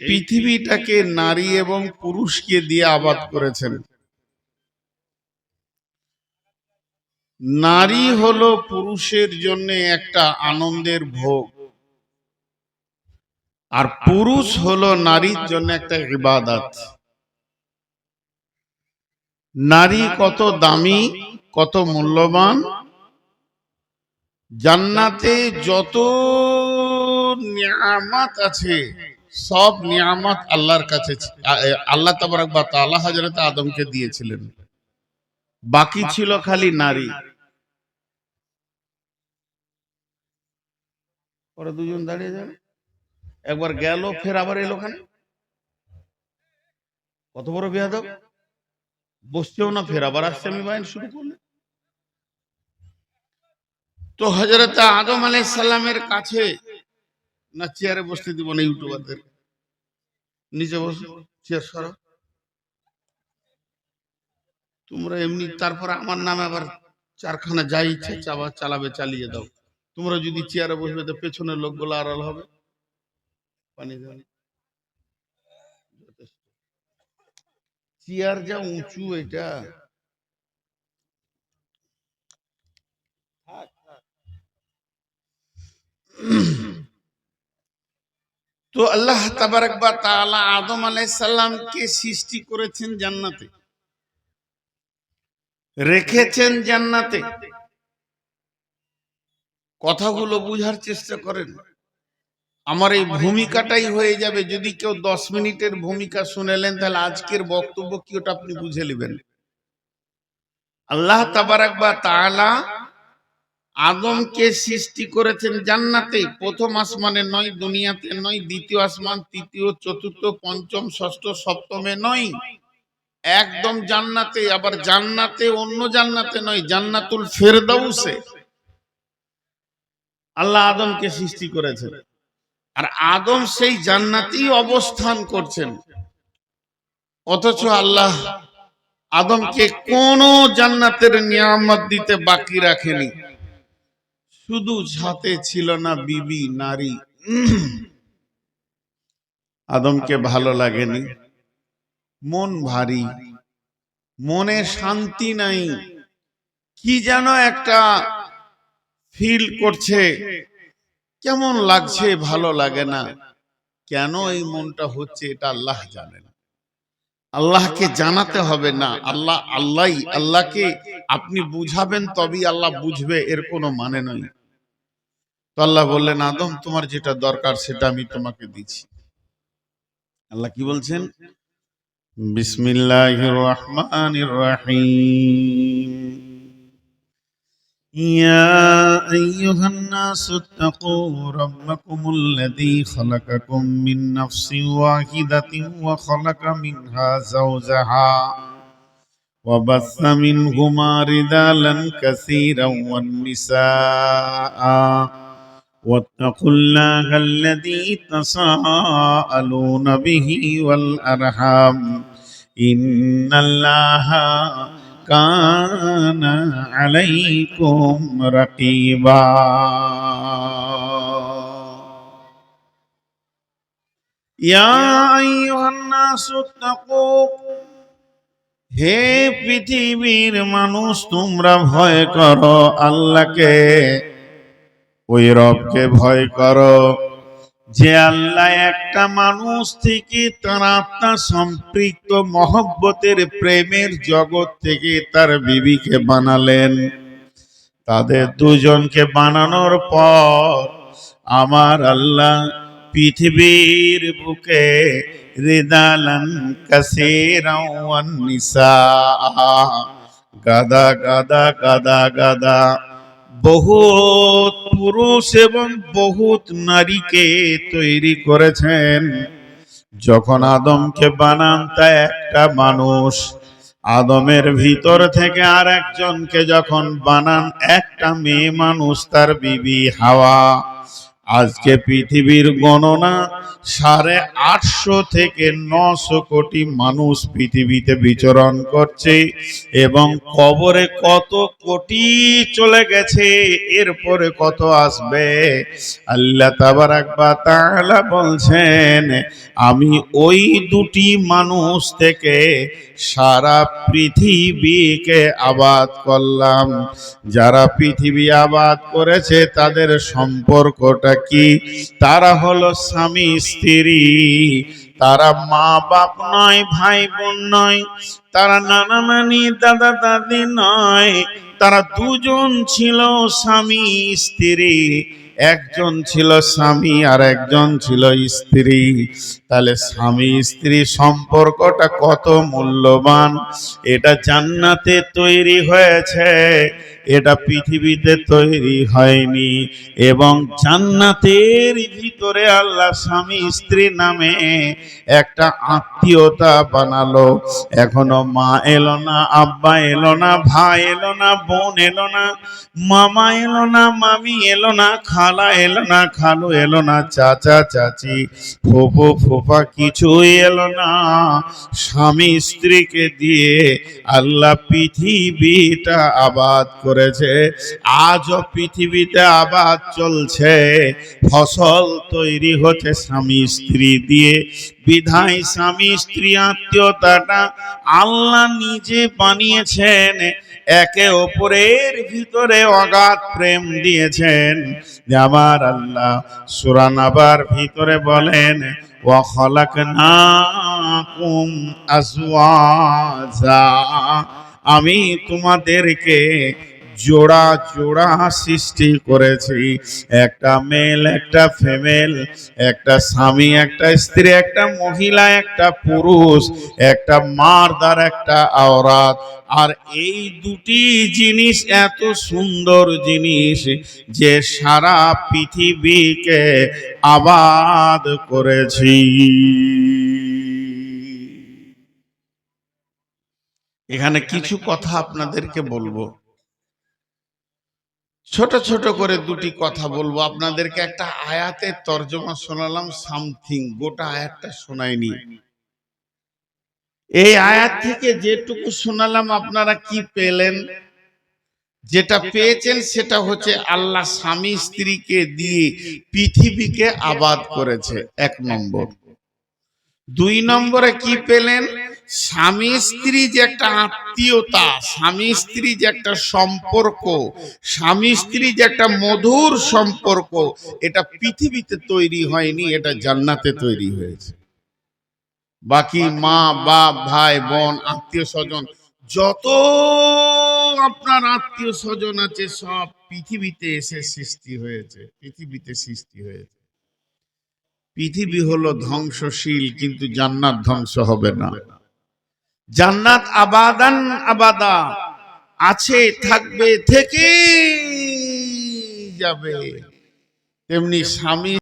পৃথিবীটাকে নারী এবং পুরুষকে দিয়ে আবাদ করেছেন। নারী হলো পুরুষের জন্য একটা আনন্দের ভোগ। আর পুরুষ হলো নারীর জন্য একটা ইবাদত। নারী কত দামি, কত মূল্যবান। জান্নাতে যত নিয়ামত আছে সব নিয়ামত আল্লাহর কাছে আল্লাহ তাবারক বা তাআলা হযরত আদমকে দিয়েছিলেন। বাকি ছিল খালি নারী। পরে দুজন দাঁড়িয়ে যাবে। একবার গেল, ফের আবার এলো ওখানে। কত বড় বেয়াদব। বসছেও না, ফের আবার আসছে, আমি বাইন শুরু করলে। তো হজরত আদম আলাইহিস সালামের কাছে না চেয়ারে বসতে দিব না ইউটিউবারদের নিচে বসো চেয়ার সরো তোমরা এমনি, তারপরে আমার নামে আবার চারখানা যা ইচ্ছে চাবা, চালাবে, চালিয়ে দাও। তোমরা যদি চেয়ারে বসবে তো পেছনের লোকগুলো আড়াল হবে। পানি চেয়ার যা উঁচু এটা। আল্লাহ তাবারক বা তাআলা আদম আলাইহিস সালামকে সৃষ্টি করেছেন জান্নাতে? রেখেছেন জান্নাতে? কথাগুলো বুঝার চেষ্টা করেন। আমার এই ভূমিকাটাই হয়ে যাবে। যদি কেউ দশ মিনিটের ভূমিকা শুনেলেন তাহলে আজকের বক্তব্য কি ওটা আপনি বুঝে নেবেন। আল্লাহ তাবারাক বা তাআলা আদমকে সৃষ্টি করেছেন জান্নাতে। প্রথম আসমানে নয়, দুনিয়াতে নয়, দ্বিতীয় আসমান, তৃতীয়, চতুর্থ, পঞ্চম, ষষ্ঠ, সপ্তমে নয়। একদম জান্নাতে, আবার জান্নাতে, অন্য জান্নাতে নয়, জান্নাতুল ফেরদাউসে। আল্লাহ আদমকে সৃষ্টি করেছেন। আর আদম সেই জান্নাতেই অবস্থান করছেন। অথচ আল্লাহ আদমকে কোন জান্নাতের নিয়ামত দিতে বাকি রাখেনি। শুধু সাথে ছিল না বিবি, নারী। আদমকে ভালো লাগেনি। মন ভারী। মনে শান্তি নাই। কি যেন একটা ফিল করছে। কেমন লাগছে, ভালো লাগে না। কেন এই মনটা হচ্ছে এটা আল্লাহ জানেন আল্লাহকে জানাতে হবে না। আল্লাহ আল্লাহ আল্লাহকে আপনি বুঝাবেন, তবেই আল্লাহ বুঝবে, এর কোনো মানে নয় তো আল্লাহ বললেন আদম তোমার যেটা দরকার সেটা আমি তোমাকে দিচ্ছি আল্লাহ কি বলছেন বিসমিল্লাহির রহমানির রহিম يا أيها الناس اتقوا ربكم الذي خلقكم من نفس واحدة وخلق منها زوجها وبث منهما رجالا كثيرا والنساء واتقوا الله الذي تساءلون به والأرحام إن الله كان عليكم رقيبا يا أيها الناس اتقوا হে পৃথিবীর মানুষ তোমরা ভয় করো আল্লাহকে ওই রবকে ভয় করো। যে আল্লাহ একটা মানুষ থেকে তার আত্মা সম্পৃক্ত মহব্বতের প্রেমের জগৎ থেকে তার বিবিকে বানালেন। তাদের দুজনকে বানানোর পর আমার আল্লাহ পৃথিবীর বুকে রিদালান গাদা গাদা গাদা গাদা বহুত পুরুষ এবং বহুত নারীকে তৈরি করেছেন। যখন আদমকে বানান তা একটা মানুষ, আদমের ভিতর থেকে আর একজনকে যখন বানান, একটা মেয়ে মানুষ, তার বিবি হাওয়া। আজকে পৃথিবীর গণনা সাড়ে আটশো থেকে নশো কোটি মানুষ পৃথিবীতে বিচরণ করছে এবং কবরে কত কোটি চলে গেছে, এরপরে কত আসবে? আল্লাহ তাবারাক বা তাআলা বলছেন, আমি ওই দুটি মানুষ থেকে সারা পৃথিবীকে আবাদ করলাম। যারা পৃথিবী আবাদ করেছে, তাদের সম্পর্কটা কি? তারা হলো স্বামী, স্ত্রী। তারা মা বাপ নয় ভাই বোন নয়। তারা নানা নানি দাদা দাদি নয়। তারা দুজন ছিল স্বামী, স্ত্রী। একজন ছিল স্বামী আর একজন ছিল স্ত্রী। তাহলে স্বামী স্ত্রী সম্পর্কটা কত মূল্যবান? এটা জান্নাতে তৈরি হয়েছে, এটা পৃথিবীতে তৈরি হয়নি এবং জান্নাতের ভিতরে আল্লাহ স্বামী স্ত্রী নামে একটা আত্মীয়তা বানালো। এখনও মা এলো না, আব্বা এলো না, ভাই এলো না, বোন এলো না, মামা এলো না, মামি এলো না খালা এলো না, খালু এলো না, চাচা, চাচি, ফুফু, ফুফা কিছুই এলো না। স্বামী স্ত্রীকে দিয়ে আল্লাহ পৃথিবীটা আবাদ করেছে, আজও পৃথিবীতে আবাদ চলছে। ফসল তৈরি হচ্ছে স্বামী স্ত্রী দিয়ে, বিধায় স্বামী স্ত্রী আত্মীয়তাটা আল্লাহ নিজে বানিয়েছেন, একে অপরের ভিতরে অগাধ প্রেম দিয়েছেন। আমার আল্লাহ। সুরান আবার ভিতরে বলেন ওয়াখলাকনাকুম আজওয়াজা। আমি তোমাদেরকে জোড়া জোড়া সৃষ্টি করেছি। একটা মেল একটা ফিমেল একটা স্বামী, একটা স্ত্রী, একটা মহিলা, একটা পুরুষ, একটা মারদার একটা আওরাত আর এই দুটি জিনিস এত সুন্দর জিনিস যে সারা পৃথিবীকে আবাদ করেছি। এখানে কিছু কথা আপনাদেরকে বলব। ছোট ছোট করে দুটি কথা বলব। আপনাদেরকে একটা আয়াতের তর্জমা শোনালাম, সামথিং। গোটা আয়াতটা শোনায়নি এই আয়াত থেকে যেটুকু শোনালাম, আপনারা কি পেলেন? যেটা পেয়েছেন সেটা হচ্ছে আল্লাহ স্বামী স্ত্রীকে দিয়ে পৃথিবীকে আবাদ করেছে। এক নম্বর। দুই নম্বরে কি পেলেন? স্বামী স্ত্রী যে একটা আত্মীয়তা, স্বামী স্ত্রী যে একটা সম্পর্ক, স্বামী স্ত্রী যে একটা মধুর সম্পর্ক, এটা পৃথিবীতে তৈরি হয়নি, এটা জান্নাতে তৈরি হয়েছে। বাকি মা, বাপ, ভাই, বোন, আত্মীয় স্বজন, যত আপনার আত্মীয় স্বজন আছে, সব পৃথিবীতে এসে সৃষ্টি হয়েছে, পৃথিবীতে সৃষ্টি হয়েছে। পৃথিবী হলো ধ্বংসশীল, কিন্তু জান্নাত ধ্বংস হবে না। জান্নাত আবাদান আবাদা। আছে থাকবে থেকে যাবে। তেমনি স্বামী